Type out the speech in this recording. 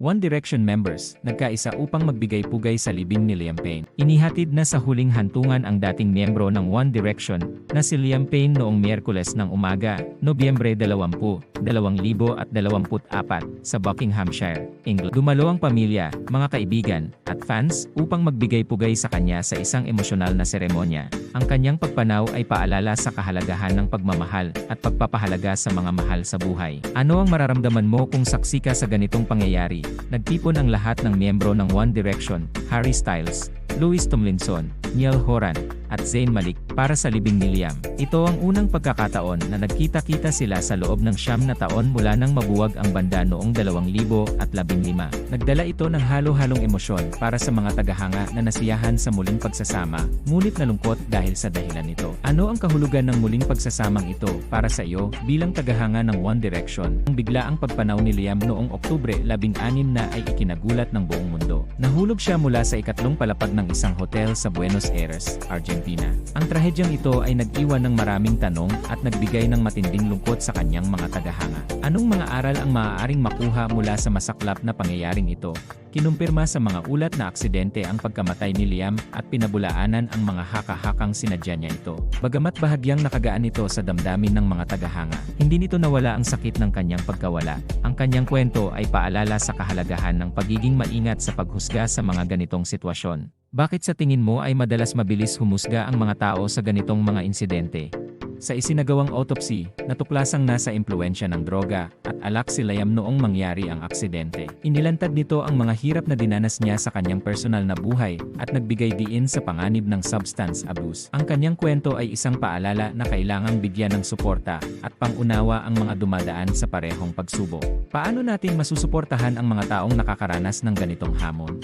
One Direction members, nagkaisa upang magbigay pugay sa libing ni Liam Payne. Inihatid na sa huling hantungan ang dating miyembro ng One Direction na si Liam Payne noong Miyerkules ng umaga, Nobyembre 20, 2024 sa Buckinghamshire, England. Dumalo ang pamilya, mga kaibigan, at fans upang magbigay pugay sa kanya sa isang emosyonal na seremonya. Ang kanyang pagpanaw ay paalala sa kahalagahan ng pagmamahal at pagpapahalaga sa mga mahal sa buhay. Ano ang mararamdaman mo kung saksi ka sa ganitong pangyayari? Nagtipon ang lahat ng miyembro ng One Direction, Harry Styles, Louis Tomlinson, Niall Horan, at Zayn Malik para sa libing ni Liam. Ito ang unang pagkakataon na nagkita-kita sila sa loob ng siyam na taon mula nang mabuwag ang banda noong 2015. Nagdala ito ng halo-halong emosyon para sa mga tagahanga na nasiyahan sa muling pagsasama, ngunit nalungkot dahil sa dahilan nito. Ano ang kahulugan ng muling pagsasamang ito para sa iyo bilang tagahanga ng One Direction? Ang bigla ang pagpanaw ni Liam noong Oktubre 16 na ay ikinagulat ng buong mundo. Nahulog siya mula sa ikatlong palapag ng isang hotel sa Buenos Aires, Argentina. Ang trahedyang ito ay nag-iwan ng maraming tanong at nagbigay ng matinding lungkot sa kanyang mga tagahanga. Anong mga aral ang maaaring makuha mula sa masaklap na pangyayaring ito? Kinumpirma sa mga ulat na aksidente ang pagkamatay ni Liam at pinabulaanan ang mga haka-hakang sinadya niya ito. Bagamat bahagyang nakagaan ito sa damdamin ng mga tagahanga, hindi nito nawala ang sakit ng kanyang pagkawala. Ang kanyang kwento ay paalala sa kahalagahan ng pagiging maingat sa paghusga sa mga ganitong sitwasyon. Bakit sa tingin mo ay madalas mabilis humusga ang mga tao sa ganitong mga insidente? Sa isinagawang autopsy, natuklasang nasa impluensya ng droga at alak si Liam noong mangyari ang aksidente. Inilantad nito ang mga hirap na dinanas niya sa kanyang personal na buhay at nagbigay diin sa panganib ng substance abuse. Ang kanyang kwento ay isang paalala na kailangang bigyan ng suporta at pangunawa ang mga dumadaan sa parehong pagsubok. Paano natin masusuportahan ang mga taong nakakaranas ng ganitong hamon?